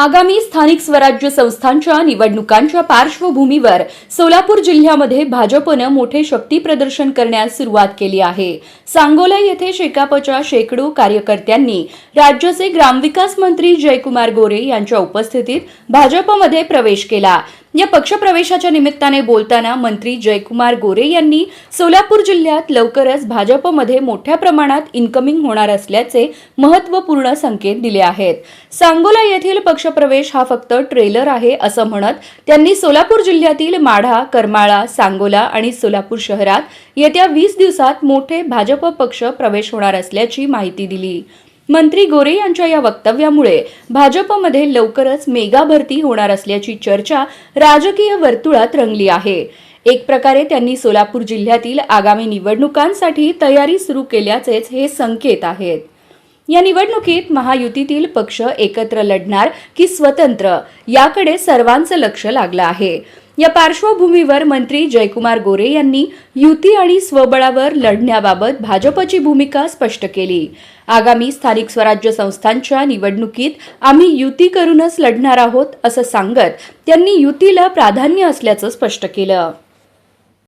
आगामी स्थानिक स्वराज्य संस्थांच्या निवडणुकांच्या पार्श्वभूमीवर सोलापूर जिल्ह्यामध्ये भाजपनं मोठे शक्ती प्रदर्शन करण्यास सुरुवात केली आहे. सांगोला येथे शेकापच्या शेकडो कार्यकर्त्यांनी राज्याचे ग्रामविकास मंत्री जयकुमार गोरे यांच्या उपस्थितीत भाजपमध्ये प्रवेश केला. या पक्षप्रवेशाच्या निमित्ताने बोलताना मंत्री जयकुमार गोरे यांनी सोलापूर जिल्ह्यात लवकरच भाजपमध्ये मोठ्या प्रमाणात इन्कमिंग होणार असल्याचे महत्त्वपूर्ण संकेत दिले आहेत. सांगोला येथील पक्षप्रवेश हा फक्त ट्रेलर आहे असं म्हणत त्यांनी सोलापूर जिल्ह्यातील माढा करमाळा सांगोला आणि सोलापूर शहरात येत्या वीस दिवसात मोठे भाजप पक्ष प्रवेश होणार असल्याची माहिती दिली. मंत्री गोरे यांच्या या वक्तव्यामुळे भाजपमध्ये लवकरच मेगा भरती होणार असल्याची चर्चा राजकीय वर्तुळात रंगली आहे. एक प्रकारे त्यांनी सोलापूर जिल्ह्यातील आगामी निवडणुकांसाठी तयारी सुरू केल्याचेच हे संकेत आहेत. या निवडणुकीत महायुतीतील पक्ष एकत्र लढणार की स्वतंत्र याकडे सर्वांचं लक्ष लागलं आहे. या पार्श्वभूमीवर मंत्री जयकुमार गोरे यांनी युती आणि स्वबळावर लढण्याबाबत भाजपची भूमिका स्पष्ट केली. आगामी स्थानिक स्वराज्य संस्थांच्या निवडणुकीत आम्ही युती करूनच लढणार आहोत असं सांगत त्यांनी युतीला प्राधान्य असल्याचं स्पष्ट केलं.